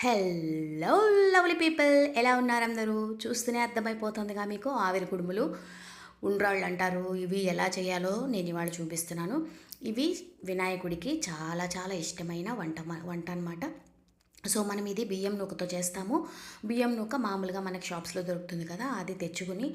Hello lovely people ఎలా ఉన్నారు అందరూ? చూస్తూనే అర్థమైపోతుందిగా మీకు ఆవిరి కుడుములు. ఉండ్రాళ్ళు అంటారు. ఇవి ఎలా చేయాలో నేను ఇవాళ చూపిస్తున్నాను. ఇవి వినాయకుడికి చాలా చాలా ఇష్టమైన వంట వంట అనమాట సో మనం ఇది బియ్యం నూకతో చేస్తాము. బియ్యం నూక మామూలుగా మనకి షాప్స్లో దొరుకుతుంది కదా అది తెచ్చుకుని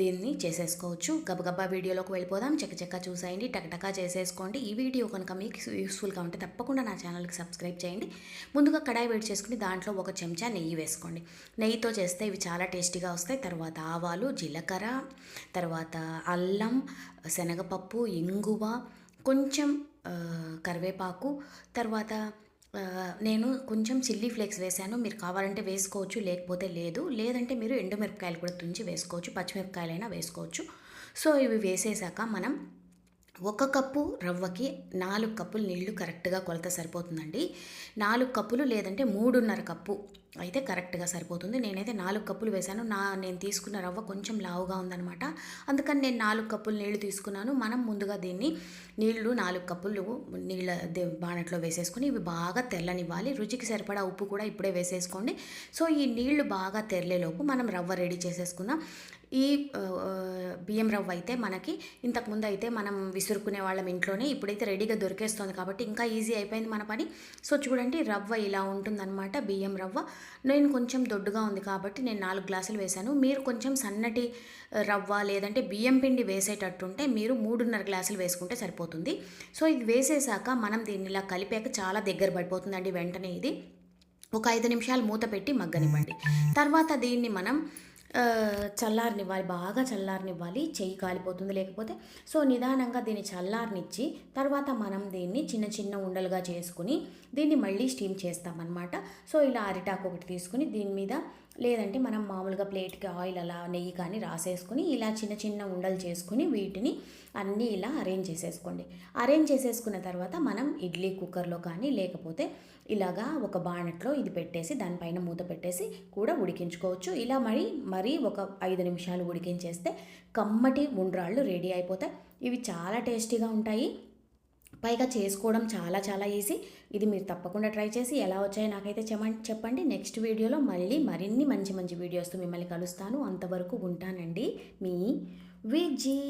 దీన్ని చేసేసుకోవచ్చు. గబగబా వీడియోలోకి వెళ్ళిపోదాం. చక్కచక్క చూసేయండి టకటకా చేసేసుకోండి. ఈ వీడియో కనుక మీకు యూస్ఫుల్గా ఉంటే తప్పకుండా నా ఛానల్కి సబ్స్క్రైబ్ చేయండి. ముందుగా కడాయి వేడి చేసుకుని దాంట్లో ఒక చెంచా నెయ్యి వేసుకోండి. నెయ్యితో చేస్తే ఇవి చాలా టేస్టీగా వస్తాయి. తర్వాత ఆవాలు జీలకర్ర తర్వాత అల్లం శనగపప్పు ఇంగువ కొంచెం కరివేపాకు తర్వాత నేను కొంచెం చిల్లీ ఫ్లేక్స్ వేసాను. మీరు కావాలంటే వేసుకోవచ్చు లేకపోతే లేదు. లేదంటే మీరు ఎండుమిరపకాయలు కూడా తుంచి వేసుకోవచ్చు పచ్చిమిరపకాయలైనా వేసుకోవచ్చు. సో ఇవి వేసేసాక మనం ఒక కప్పు రవ్వకి నాలుగు కప్పులు నీళ్ళు కరెక్ట్గా కొలత సరిపోతుందండి. నాలుగు కప్పులు లేదంటే మూడున్నర కప్పు అయితే కరెక్ట్గా సరిపోతుంది. నేనైతే నాలుగు కప్పులు వేశాను. నా నేను తీసుకున్న రవ్వ కొంచెం లావుగా ఉందనమాట అందుకని నేను నాలుగు కప్పులు నీళ్ళు తీసుకున్నాను. మనం ముందుగా దీన్ని నీళ్ళు నాలుగు కప్పులు నీళ్ళ బాణట్లో వేసేసుకుని ఇవి బాగా తెల్లనివ్వాలి. రుచికి సరిపడా ఉప్పు కూడా ఇప్పుడే వేసేసుకోండి. సో ఈ నీళ్ళు బాగా తెరలేలోపు మనం రవ్వ రెడీ చేసేసుకుందాం. ఈ బియ్యం రవ్వ అయితే మనకి ఇంతకుముందు అయితే మనం విసురుకునే వాళ్ళం ఇంట్లోనే ఇప్పుడైతే రెడీగా దొరికేస్తుంది కాబట్టి ఇంకా ఈజీ అయిపోయింది మన పని. సో చూడండి రవ్వ ఇలా ఉంటుందన్నమాట బియ్యం రవ్వ. నేను కొంచెం దొడ్డుగా ఉంది కాబట్టి నేను నాలుగు గ్లాసులు వేశాను. మీరు కొంచెం సన్నటి రవ్వ లేదంటే బియ్యం పిండి వేసేటట్టుంటే మీరు మూడున్నర గ్లాసులు వేసుకుంటే సరిపోతుంది. సో ఇది వేసేసాక మనం దీన్ని ఇలా కలిపాక చాలా దగ్గర పడిపోతుందండి వెంటనే ఇది. ఒక ఐదు నిమిషాలు మూత పెట్టి మగ్గనివ్వండి. తర్వాత దీన్ని మనం చల్లారనివ్వాలి బాగా చల్లారనివ్వాలి చెయ్యి కాలిపోతుంది. లేకపోతే సో నిదానంగా దీన్ని చల్లారనిచ్చి తర్వాత మనం దీన్ని చిన్న చిన్న ఉండలుగా చేసుకుని దీన్ని మళ్ళీ స్టీమ్ చేస్తామన్నమాట. సో ఇలా అరిటాకు ఒకటి తీసుకుని దీని మీద లేదంటే మనం మామూలుగా ప్లేట్కి ఆయిల్ అలా నెయ్యి కానీ రాసేసుకుని ఇలా చిన్న చిన్న ఉండలు చేసుకుని వీటిని అన్నీ ఇలా అరేంజ్ చేసేసుకోండి. అరేంజ్ చేసేసుకున్న తర్వాత మనం ఇడ్లీ కుక్కర్లో కానీ లేకపోతే ఇలాగా ఒక బాణట్లో ఇది పెట్టేసి దానిపైన మూత పెట్టేసి కూడా ఉడికించుకోవచ్చు. ఇలా మరి మరీ ఒక ఐదు నిమిషాలు ఉడికించేస్తే కమ్మటి ఉండ్రాళ్ళు రెడీ అయిపోతాయి. ఇవి చాలా టేస్టీగా ఉంటాయి. పైగా చేసుకోవడం చాలా చాలా ఈజీ. ఇది మీరు తప్పకుండా ట్రై చేసి ఎలా వచ్చాయో నాకైతే చెమ- చెప్పండి. నెక్స్ట్ వీడియోలో మళ్ళీ మరిన్ని మంచి మంచి వీడియోస్తో మిమ్మల్ని కలుస్తాను. అంతవరకు ఉంటానండి మీ విజీ.